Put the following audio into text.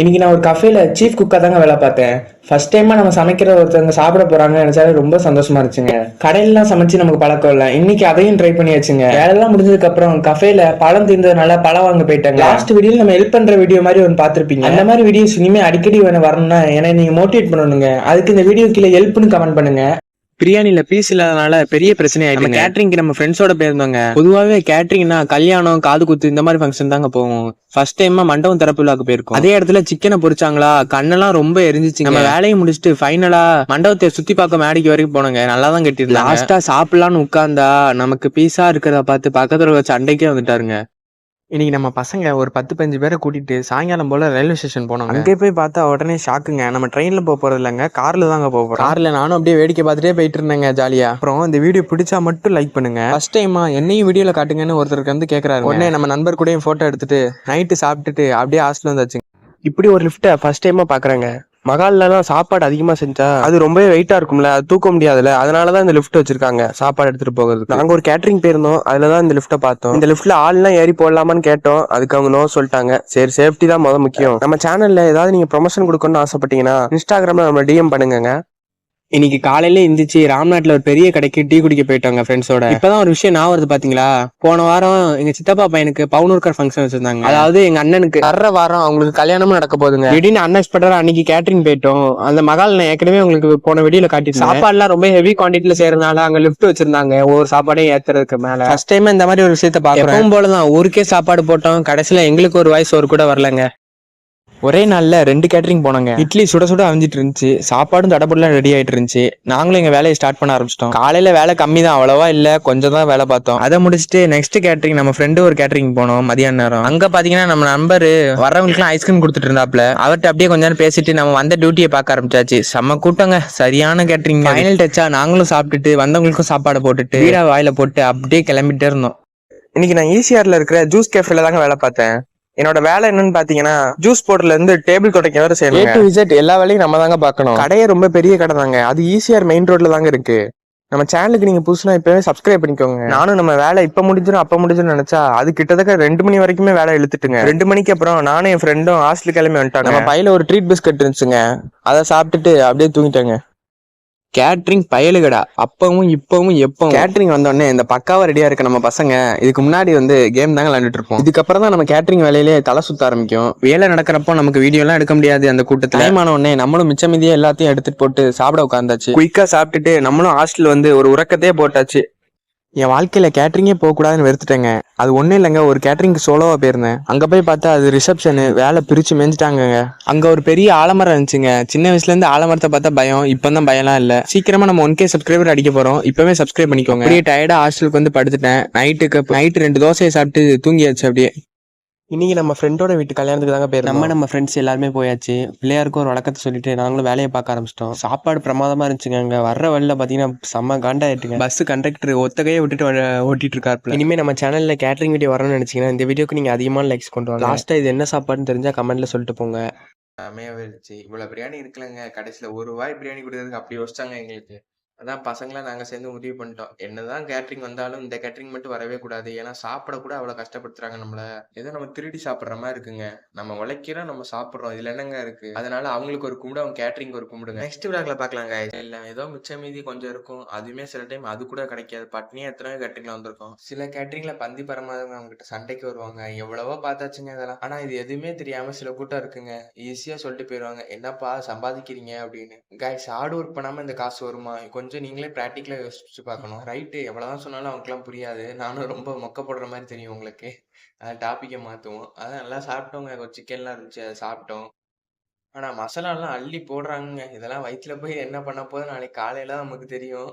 இன்னைக்கு நான் ஒரு கஃபேல சீஃப் குக்கா தாங்க வேலை பார்த்தேன். ஃபர்ஸ்ட் டைமா நம்ம சமைக்கிற ஒருத்தவங்க சாப்பிட போறாங்கன்னு நினைச்சாலே ரொம்ப சந்தோஷமா இருந்துச்சுங்க. கடையிலாம் சமைச்சு நமக்கு பழக்கம் இல்லை. இன்னைக்கு அதையும் ட்ரை பண்ணியாச்சுங்க. வேலைலாம் முடிஞ்சதுக்கு அப்புறம் கஃபேல பழம் தீர்ந்ததுனால பழம் வாங்க போயிட்டாங்க. லாஸ்ட் வீடியோ நம்ம ஹெல்ப் பண்ற வீடியோ மாதிரி ஒன்று பார்த்துருப்பீங்க. அந்த மாதிரி வீடியோஸ் இனிமே அடிக்கடி வேணும் வரணும்னா என்னை நீங்க மோட்டிவேட் பண்ணணுங்க. அதுக்கு இந்த வீடியோ கீழே ஹெல்ப்னு கமெண்ட் பண்ணுங்க. பிரியாணில பீஸ் இல்லாதனால பெரிய பிரச்சனை ஆயிடுச்சு கேட்டரிங்க்கு நம்ம ஃப்ரெண்ட்ஸோட போயிருந்தோங்க. பொதுவாவே கேட்டரிங்னா கல்யாணம் காது குத்து இந்த மாதிரி ஃபங்க்ஷன் தாங்க போவோம். ஃபர்ஸ்ட் டைமா மண்டபம் திறப்பு விழாக்கு போயிருக்கோம். அதே இடத்துல சிக்கனை பொரிச்சாங்களா? கண்ணெல்லாம் ரொம்ப எரிஞ்சிச்சு நம்ம வேலையை முடிச்சுட்டு ஃபைனலா மண்டபத்தை சுத்தி பார்க்க மேடைக்கு வரைக்கும் போனோங்க. நல்லா தான் கட்டிருந்தோம் லாஸ்டா சாப்பிடலாம்னு உட்கார்ந்தா நமக்கு பீஸா இருக்கிறத பார்த்து பக்கத்துல வச்சு அண்டைக்கே வந்துட்டாருங்க. இன்னைக்கு நம்ம பசங்க ஒரு பத்து பஞ்சு பேரை கூட்டிட்டு சாயங்காலம் போல ரயில்வே ஸ்டேஷன் போனோம் அங்கே போய் பார்த்தா உடனே ஷாக்குங்க. நம்ம ட்ரெயின்ல போக போறது இல்லைங்க கார்ல தாங்க போக போறோம். கார்ல நானும் அப்படியே வேடிக்கை பார்த்துட்டே போயிட்டு இருந்தேங்க ஜாலியா. அப்புறம் இந்த வீடியோ பிடிச்சா மட்டும் லைக் பண்ணுங்க. ஃபர்ஸ்ட் டைமா என்னையும் வீடியோல காட்டுங்கன்னு ஒருத்தருக்கு வந்து கேக்குறாரு உடனே நம்ம நண்பர் கூடயும் போட்டோ எடுத்துட்டு நைட்டு சாப்பிட்டுட்டு அப்படியே ஹாஸ்டல் வந்தாச்சு இப்படி ஒரு லிஃப்ட்டை ஃபர்ஸ்ட் டைமா பாக்குறேங்க. மகால்லலாம் சாப்பாடு அதிகமா செஞ்சா அது ரொம்பவே வெயிட்டா இருக்கும்ல அது தூக்க முடியாதுல்ல அதனாலதான் இந்த லிஃப்ட் வச்சிருக்காங்க சாப்பாடு எடுத்துட்டு போகிறதுக்கு. நாங்க ஒரு கேட்டரிங் போயிருந்தோம் அதுலதான் இந்த லிஃப்ட்டை பார்த்தோம். இந்த லிஃப்ட்ல ஆள்லாம் ஏறி போடலாமான்னு கேட்டோம் அதுக்கு அவங்க நோ சொல்லிட்டாங்க. சரி சேஃப்டி தான் முத முக்கியம். நம்ம சேனல்ல ஏதாவது நீங்க ப்ரொமோஷன் கொடுக்கணும்னு ஆசைப்பட்டீங்கன்னா இன்ஸ்டாகிராம்ல நம்ம டிஎம் பண்ணுங்க இன்னைக்கு காலையில எந்திரிச்சு ராம்நாட்ல ஒரு பெரிய கடைக்கு டீ குடிக்க போயிட்டாங்க ஃப்ரெண்ட்ஸோட இப்பதான் ஒரு விஷயம் நான் வருது பாத்தீங்களா? போன வாரம் எங்க சித்தப்பா பையனுக்கு பவுனூர்கர் ஃபங்க்ஷன் வச்சிருந்தாங்க. அதாவது எங்க அண்ணனுக்கு. வர்ற வாரம் அவங்களுக்கு கல்யாணமும் நடக்க போகுதுங்க. திடீர்னு அன்எக்ஸ்பெக்டடா அன்னைக்கு கேட்டரிங் போயிட்டோம். அந்த மகால் நான் ஏற்கனவே உங்களுக்கு போன வீடியோல காட்டி சாப்பாடுலாம் ரொம்ப ஹெவி குவான்டிட்டில செய்யறதுனால அங்க லிஃப்ட் வச்சிருந்தாங்க. ஒவ்வொரு சாப்பாடையும் ஏத்துறதுக்கு மேல. ஃபர்ஸ்ட் டைம் இந்த மாதிரி ஒரு விஷயத்த பாக்குறேன் எப்பவும் போலதான் ஊருக்கே சாப்பாடு போட்டோம். கடைசியில எங்களுக்கு ஒரு வாய்ஸ் ஒரு கூட வரலங்க. ஒரே நாள்ல ரெண்டு கேட்டரிங் போனாங்க. இட்லி சுட சுட அவிஞ்சிட்டு இருந்துச்சு சாப்பாடும் தடபுடலாம் ரெடி ஆயிட்டு இருந்துச்சு நாங்களும் எங்க வேலையை ஸ்டார்ட் பண்ண ஆரம்பிச்சிட்டோம். காலையில வேலை கம்மி தான் அவ்வளவா இல்ல கொஞ்சம் தான் வேலை பார்த்தோம். அதை முடிச்சுட்டு நெக்ஸ்ட் கேட்டரிங் நம்ம ஃப்ரெண்டு ஒரு கேட்டரிங் போனோம் மதியான நேரம். அங்க பாத்தீங்கன்னா நம்ம நண்பர் வரவங்களுக்குலாம் ஐஸ்கிரீம் கொடுத்துட்டு இருந்தாப்ல அவர்கிட்ட அப்படியே கொஞ்ச நேரம் பேசிட்டு நம்ம வந்த டியூட்டியை பார்க்க ஆரம்பிச்சாச்சு. செம்ம கூட்டங்க சரியான கேட்டரிங் ஃபைனல் டச்சா நாங்களும் சாப்பிட்டுட்டு வந்தவங்களுக்கும் சாப்பாடு போட்டுட்டு வீடா வாயில போட்டு அப்படியே கிளம்பிட்டே இருந்தோம். இன்னைக்கு நான் ஈசிஆர்ல இருக்கிற ஜூஸ் கேஃபேல தாங்க வேலை பார்த்தேன். என்னோட வேலை என்னன்னு பாத்தீங்கன்னா ஜூஸ் போர்ட்ல இருந்து டேபிள் துடைக்க வர செய்யணும் ஏ டு எல்லா வேலையும் நம்ம தாங்க பார்க்கணும். கடையே ரொம்ப பெரிய கடை தாங்க. அது ஈஸியார் மெயின் ரோட்ல தாங்க இருக்கு. நம்ம சேனலுக்கு நீங்க புதுசுனா இப்பவே சப்ஸ்கிரைப் பண்ணிக்கோங்க. நானும் நம்ம வேலை இப்ப முடிஞ்சிடும் அப்ப முடிஞ்சிடும் நினைச்சா அது கிட்டத்தட்ட ரெண்டு மணி வரைக்குமே வேலை இழுத்துட்டுங்க. ரெண்டு மணிக்கு அப்புறம் நானும் என் ஃப்ரெண்டும் ஹாஸ்டல் கிளம்பி வந்துட்டாங்க. நம்ம பையில ஒரு ட்ரீட் பிஸ்கட் இருந்துச்சுங்க. அதை சாப்பிட்டுட்டு அப்படியே தூங்கிட்டாங்க. கேட்ரிங் பயலுகடா. அப்பவும் இப்பவும் எப்பவும். கேட்ரிங் வந்தோடனே இந்த பக்காவா ரெடியா இருக்க நம்ம பசங்க இதுக்கு முன்னாடி வந்து கேம் தாங்க விளையாண்டுட்டு இருப்போம். இதுக்கப்புறம் தான் நம்ம கேட்ரிங் வேலையிலே தலை சுத்த ஆரம்பிக்கும். வேலை நடக்கிறப்போ நமக்கு வீடியோ எல்லாம் எடுக்க முடியாது அந்த கூட்டத்துல. டைம் ஆன உடனே நம்மளும் மிச்சம் மீதியே எல்லாத்தையும் எடுத்துட்டு போட்டு சாப்பிட உட்காந்தாச்சு குயிக்கா சாப்பிட்டுட்டு நம்மளும் ஹாஸ்டல் வந்து ஒரு உறக்கத்தையே போட்டாச்சு. என் வாழ்க்கையில் கேட்ரிங்கே போகக்கூடாதுன்னு வெறுத்துட்டேங்க. அது ஒன்றும் இல்லைங்க ஒரு கேட்ரிங்க்கு சோலோவாக போயிருந்தேன். அங்கே போய் பார்த்தா அது ரிசப்ஷனு வேலை பிரிச்சு மேஞ்சிட்டாங்கங்க அங்கே ஒரு பெரிய ஆலமரம் இருந்துச்சுங்க. சின்ன வயசுலேருந்து ஆலமரத்தை பார்த்தா பயம் இப்போ தான் பயம்லாம் இல்லை. சீக்கிரமாக நம்ம ஒன் கே சப்ஸ்கிரைபர் அடிக்க போகிறோம் இப்போவே சப்ஸ்கிரைப் பண்ணிக்கோங்க. அப்படியே டயர்டாக ஹாஸ்டலுக்கு வந்து படுத்துட்டேன். நைட்டுக்கு நைட்டு ரெண்டு தோசையை சாப்பிட்டு தூங்கியாச்சு அப்படியே. இன்னைக்கு நம்ம ஃப்ரெண்டோட வீட்டு கல்யாணத்துக்கு தாங்க போயிருந்தோம். நம்ம நம்ம ஃப்ரெண்ட்ஸ் எல்லாருமே போயாச்சு. பிள்ளையாருக்கும் ஒரு வழக்கத்தை சொல்லிட்டு நாங்களும் வேலையை பார்க்க ஆரம்பிச்சிட்டோம். சாப்பாடு பிரமாதமா இருந்துச்சுங்க அங்க. வர்ற வழியில பாத்தீங்கன்னா செம்ம காண்டாயிட்டுங்க பஸ் கண்டக்டர் ஒத்தகையே விட்டுட்டு ஓட்டிட்டு இருக்காரு இனிமே நம்ம சேனல்ல கேட்டரிங் வீடியோ வரணும்னு நினைச்சீங்கன்னா இந்த வீடியோக்கு நீங்க அதிகமான லைக்ஸ் கொண்டு வாங்க. லாஸ்டா இது என்ன சாப்பாடுன்னு தெரிஞ்சா கமெண்ட்ல சொல்லிட்டு போங்க. செமையாவே இருந்துச்சு இவ்வளவு பிரியாணி இருக்குல்லங்க. கடைசியில ஒரு வாய் பிரியாணி கொடுக்கறதுக்கு அப்படி யோசிச்சாங்க எங்களுக்கு. அதான் பசங்களாம் நாங்க சேர்ந்து முடிவு பண்ணிட்டோம். என்னதான் கேட்ரிங் வந்தாலும் இந்த கேட்ரிங் மட்டும் வரவே கூடாது. ஏன்னா சாப்பிட கூட அவ்வளோ கஷ்டப்படுத்துறாங்க நம்மள. ஏதோ நம்ம திருடி சாப்பிடுற மாதிரி இருக்குங்க. நம்ம உழைக்கிறோம் நம்ம சாப்பிடுறோம். இதுல என்னங்க இருக்கு? அதனால அவங்களுக்கு ஒரு கும்பிடு அவங்க கேட்ரிங் ஒரு கும்பிடுங்க. நெக்ஸ்ட் விளாக்ல பாக்கலாங்க இல்ல ஏதோ மிச்ச மீதி கொஞ்சம் இருக்கும். அதுவுமே சில டைம் அது கூட கிடைக்காது. பட்னியா எத்தனை கேட்ரிங்ல வந்திருக்கோம். சில கேட்ரிங்ல பந்தி பரமாதவங்க அவங்க கிட்ட சண்டைக்கு வருவாங்க. எவ்வளவோ பார்த்தாச்சுங்க இதெல்லாம் ஆனா இது எதுவுமே தெரியாம சில கூட்டம் இருக்குங்க. ஈஸியா சொல்லிட்டு போயிடுவாங்க என்னப்பா சம்பாதிக்கிறீங்க அப்படின்னு. கைஸ் ஆடு ஒர்க் பண்ணாம இந்த காசு வருமா? கொஞ்சம் கொஞ்சம் நீங்களே ப்ராக்டிக்கலாக யோசிச்சு பார்க்கணும். ரைட்டு எவ்வளவுதான் சொன்னாலும் அவங்களுக்குலாம் புரியாது. நானும் ரொம்ப மொக்கப்படுற மாதிரி தெரியும் உங்களுக்கு. அதை டாப்பிக்கை மாற்றுவோம் அதான் நல்லா சாப்பிட்டோங்க. கொஞ்சம் சிக்கன்லாம் இருந்துச்சு அதை சாப்பிட்டோம். ஆனால் மசாலாலாம் அள்ளி போடுறாங்க இதெல்லாம் வயிற்றுல போய் என்ன பண்ண போதும் நாளைக்கு காலையில் தான் நமக்கு தெரியும்.